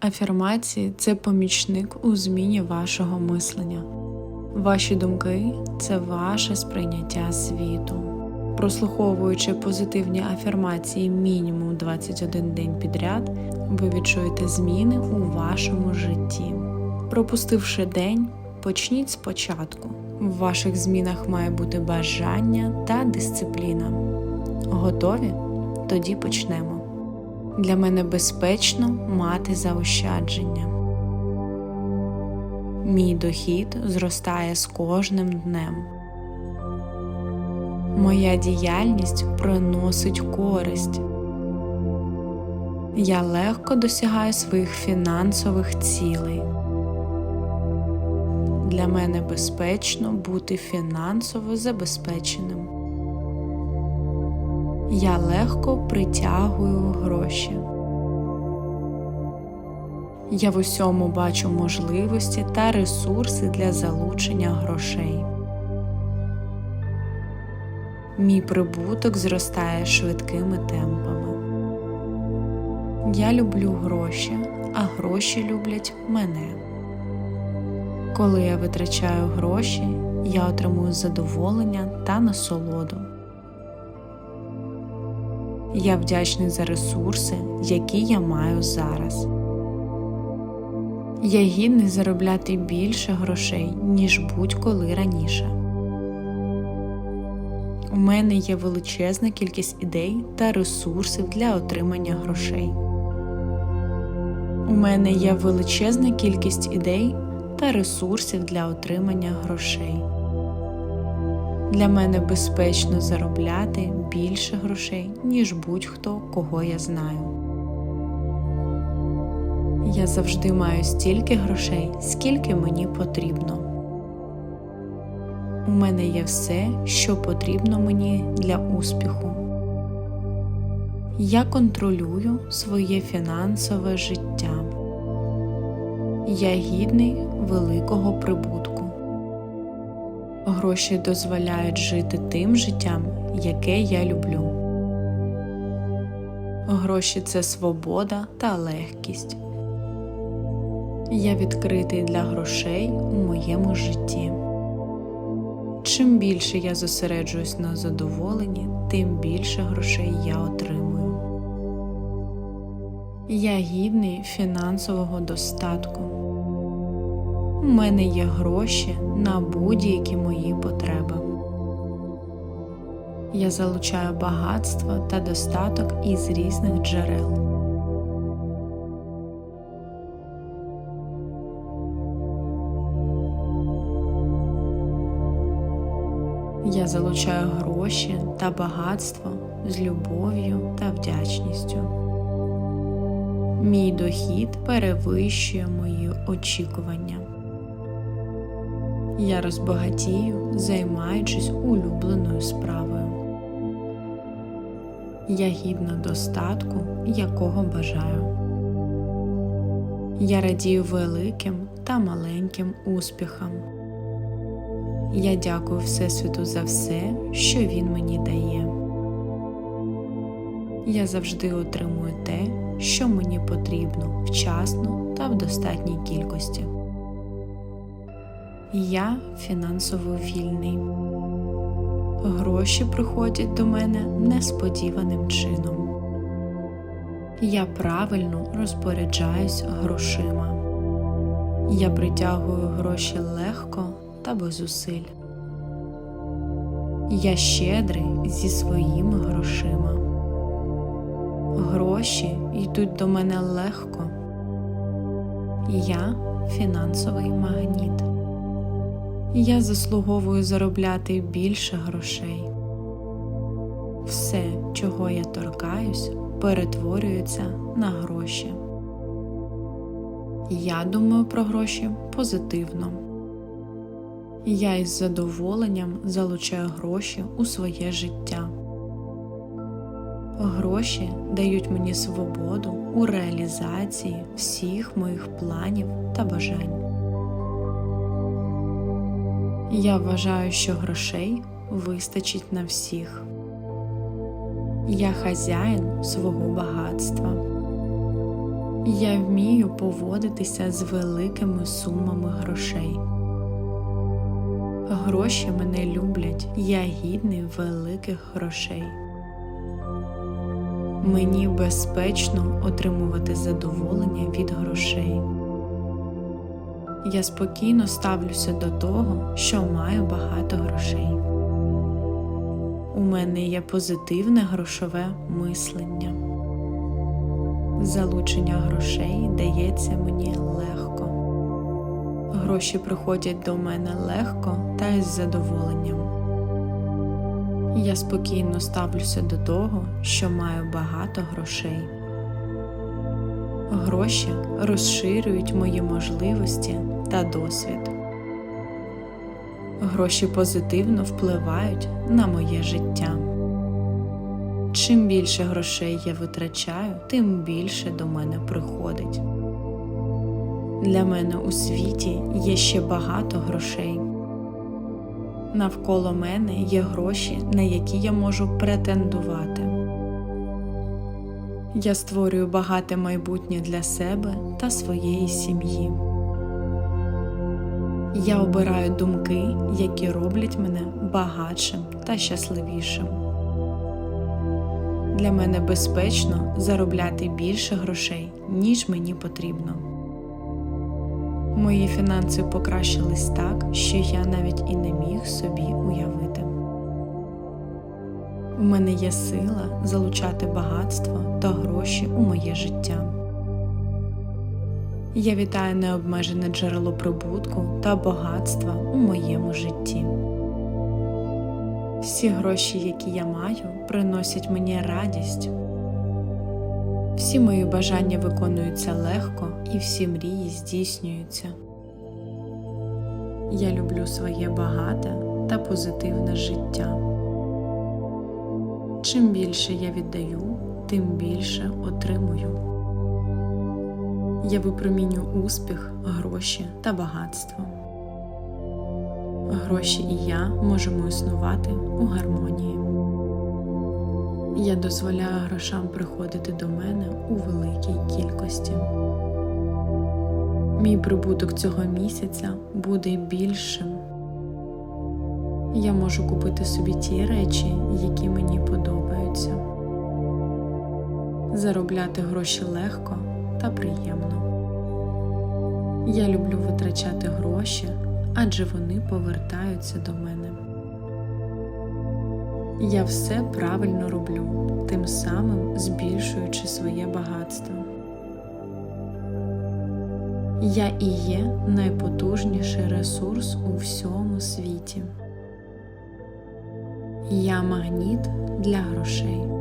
Афірмації це помічник у зміні вашого мислення. Ваші думки це ваше сприйняття світу. Прослуховуючи позитивні афірмації мінімум 21 день підряд, ви відчуєте зміни у вашому житті. Пропустивши день, почніть спочатку. В ваших змінах має бути бажання та дисципліна. Готові? Тоді почнемо. Для мене безпечно мати заощадження. Мій дохід зростає з кожним днем. Моя діяльність приносить користь. Я легко досягаю своїх фінансових цілей. Для мене безпечно бути фінансово забезпеченим. Я легко притягую гроші. Я в усьому бачу можливості та ресурси для залучення грошей. Мій прибуток зростає швидкими темпами. Я люблю гроші, а гроші люблять мене. Коли я витрачаю гроші, я отримую задоволення та насолоду. Я вдячний за ресурси, які я маю зараз. Я гідний заробляти більше грошей, ніж будь-коли раніше. У мене є величезна кількість ідей та ресурсів для отримання грошей. У мене є величезна кількість ідей та ресурсів для отримання грошей. Для мене безпечно заробляти більше грошей, ніж будь-хто, кого я знаю. Я завжди маю стільки грошей, скільки мені потрібно. У мене є все, що потрібно мені для успіху. Я контролюю своє фінансове життя. Я гідний великого прибутку. Гроші дозволяють жити тим життям, яке я люблю. Гроші це свобода та легкість. Я відкритий для грошей у моєму житті. Чим більше я зосереджуюсь на задоволенні, тим більше грошей я отримую. Я гідний фінансового достатку. У мене є гроші на будь-які мої потреби. Я залучаю багатство та достаток із різних джерел. Я залучаю гроші та багатство з любов'ю та вдячністю. Мій дохід перевищує мої очікування. Я розбагатію, займаючись улюбленою справою. Я гідна достатку, якого бажаю. Я радію великим та маленьким успіхам. Я дякую Всесвіту за все, що він мені дає. Я завжди отримую те, що мені потрібно вчасно та в достатній кількості. Я фінансово вільний. Гроші приходять до мене несподіваним чином. Я правильно розпоряджаюсь грошима. Я притягую гроші легко та без зусиль. Я щедрий зі своїми грошима. Гроші йдуть до мене легко. Я фінансовий магніт. Я заслуговую заробляти більше грошей. Все, чого я торкаюсь, перетворюється на гроші. Я думаю про гроші позитивно. Я із задоволенням залучаю гроші у своє життя. Гроші дають мені свободу у реалізації всіх моїх планів та бажань. Я вважаю, що грошей вистачить на всіх. Я хазяїн свого багатства. Я вмію поводитися з великими сумами грошей. Гроші мене люблять, я гідний великих грошей. Мені безпечно отримувати задоволення від грошей. Я спокійно ставлюся до того, що маю багато грошей. У мене є позитивне грошове мислення. Залучення грошей дається мені легко. Гроші приходять до мене легко та із задоволенням. Я спокійно ставлюся до того, що маю багато грошей. Гроші розширюють мої можливості та досвід. Гроші позитивно впливають на моє життя. Чим більше грошей я витрачаю, тим більше до мене приходить. Для мене у світі є ще багато грошей. Навколо мене є гроші, на які я можу претендувати. Я створюю багате майбутнє для себе та своєї сім'ї. Я обираю думки, які роблять мене багатшим та щасливішим. Для мене безпечно заробляти більше грошей, ніж мені потрібно. Мої фінанси покращились так, що я навіть і не міг собі уявити. У мене є сила залучати багатство та гроші у моє життя. Я вітаю необмежене джерело прибутку та багатства у моєму житті. Всі гроші, які я маю, приносять мені радість. Всі мої бажання виконуються легко і всі мрії здійснюються. Я люблю своє багате та позитивне життя. Чим більше я віддаю, тим більше отримую. Я випроміню успіх, гроші та багатство. Гроші і я можемо існувати у гармонії. Я дозволяю грошам приходити до мене у великій кількості. Мій прибуток цього місяця буде більшим. Я можу купити собі ті речі, які мені подобаються. Заробляти гроші легко та приємно. Я люблю витрачати гроші, адже вони повертаються до мене. Я все правильно роблю, тим самим збільшуючи своє багатство. Я і є найпотужніший ресурс у всьому світі. Я магніт для грошей.